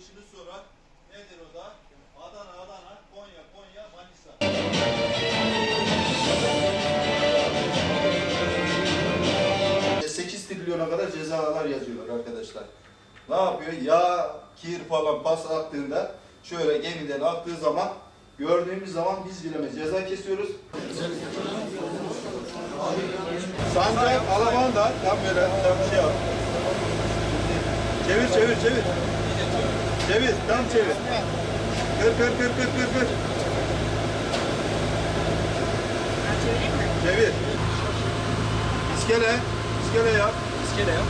dışını sorar. Nedir o da? Adana, Adana, Konya, Konya, Manisa. 8 trilyona kadar cezalar yazıyorlar arkadaşlar. Ne yapıyor? Yağ, kir falan pas aktığında şöyle gemiden aktığı zaman gördüğümüz zaman biz bilemeyiz. Ceza kesiyoruz. Sancak, alaman da tam böyle tam şey yap. Çevir çevir çevir. Çevir tam çevir. Kır kır kır kır kır kır. Çevir. İskele. İskele yap. İskele yap.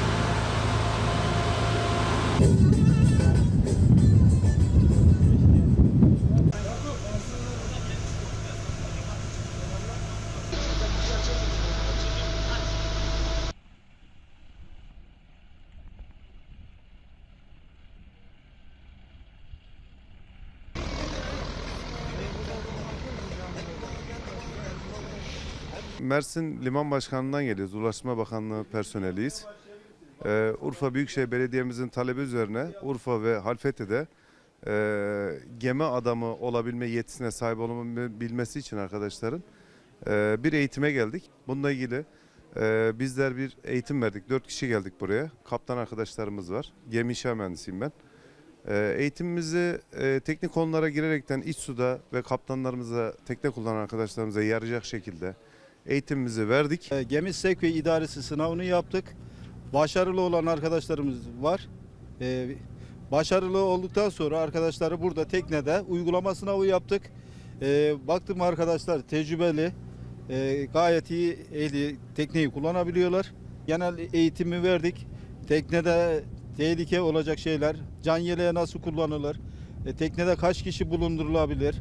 Mersin Liman Başkanlığı'ndan geliyoruz. Ulaştırma Bakanlığı personeliyiz. Ee, Urfa Büyükşehir Belediye'mizin talebi üzerine Urfa ve Halfeti'de e, gemi adamı olabilme yetisine sahip olabilmesi için arkadaşların e, bir eğitime geldik. Bununla ilgili e, bizler bir eğitim verdik. Dört kişi geldik buraya. Kaptan arkadaşlarımız var. Gemi inşa mühendisiyim ben. E, eğitimimizi e, teknik konulara girerekten iç suda ve kaptanlarımıza, tekne kullanan arkadaşlarımıza yarayacak şekilde eğitimimizi verdik. E, Gemi Sevk ve İdaresi sınavını yaptık. Başarılı olan arkadaşlarımız var. E, Başarılı olduktan sonra arkadaşları burada teknede uygulama sınavı yaptık. E, Baktım arkadaşlar tecrübeli, gayet iyi ehli tekneyi kullanabiliyorlar. Genel eğitimi verdik. Teknede tehlike olacak şeyler, can yeleği nasıl kullanılır, teknede kaç kişi bulundurulabilir,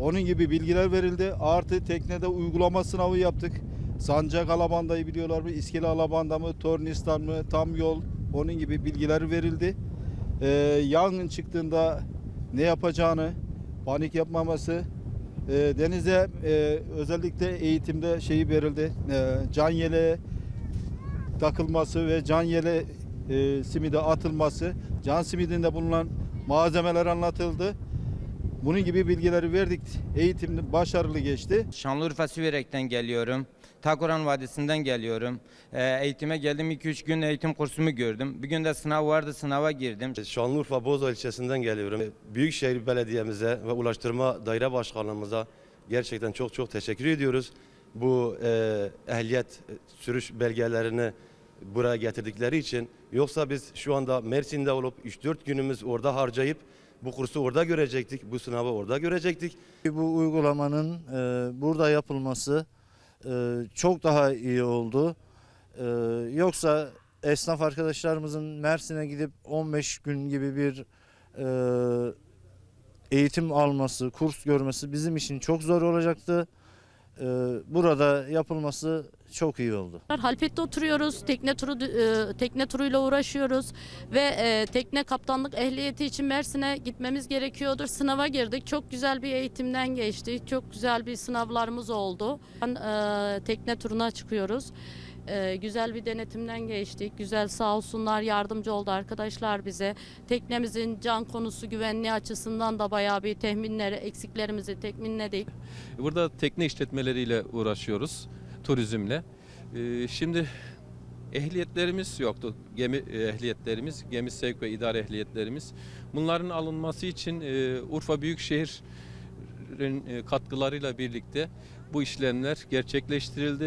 onun gibi bilgiler verildi. Artı teknede uygulama sınavı yaptık. Sancak alabandayı biliyorlar mı? İskele alabanda mı? Tornistan mı? Tam yol. Onun gibi bilgiler verildi. Ee, yangın çıktığında ne yapacağını, panik yapmaması, e, denize e, özellikle eğitimde şeyi verildi. E, can yeleği takılması ve can yele e, simide atılması, can simidinde bulunan malzemeler anlatıldı. Bunun gibi bilgileri verdik. Eğitim başarılı geçti. Şanlıurfa Siverek'ten geliyorum. Takoran Vadisi'nden geliyorum. Ee, eğitime geldim 2-3 gün eğitim kursumu gördüm. Bir gün de sınav vardı sınava girdim. Şanlıurfa Boza ilçesinden geliyorum. Büyükşehir Belediye'mize ve Ulaştırma Daire Başkanlığımıza gerçekten çok çok teşekkür ediyoruz. Bu e, ehliyet e, sürüş belgelerini buraya getirdikleri için. Yoksa biz şu anda Mersin'de olup 3-4 günümüz orada harcayıp bu kursu orada görecektik, bu sınavı orada görecektik. Bu uygulamanın e, burada yapılması e, çok daha iyi oldu. E, yoksa esnaf arkadaşlarımızın Mersin'e gidip 15 gün gibi bir e, eğitim alması, kurs görmesi bizim için çok zor olacaktı. E, burada yapılması çok iyi oldu. Halfet'te oturuyoruz. Tekne turu e, tekne turuyla uğraşıyoruz ve e, tekne kaptanlık ehliyeti için Mersin'e gitmemiz gerekiyordur. Sınava girdik. Çok güzel bir eğitimden geçtik. Çok güzel bir sınavlarımız oldu. Ben, e, tekne turuna çıkıyoruz. E, güzel bir denetimden geçtik. Güzel sağ olsunlar yardımcı oldu arkadaşlar bize. Teknemizin can konusu güvenliği açısından da bayağı bir tehminleri, eksiklerimizi tekminledik. Burada tekne işletmeleriyle uğraşıyoruz. Turizmle. Ee, şimdi ehliyetlerimiz yoktu. Gemi e, ehliyetlerimiz, gemi sevk ve idare ehliyetlerimiz. Bunların alınması için e, Urfa Büyükşehir'in e, katkılarıyla birlikte bu işlemler gerçekleştirildi.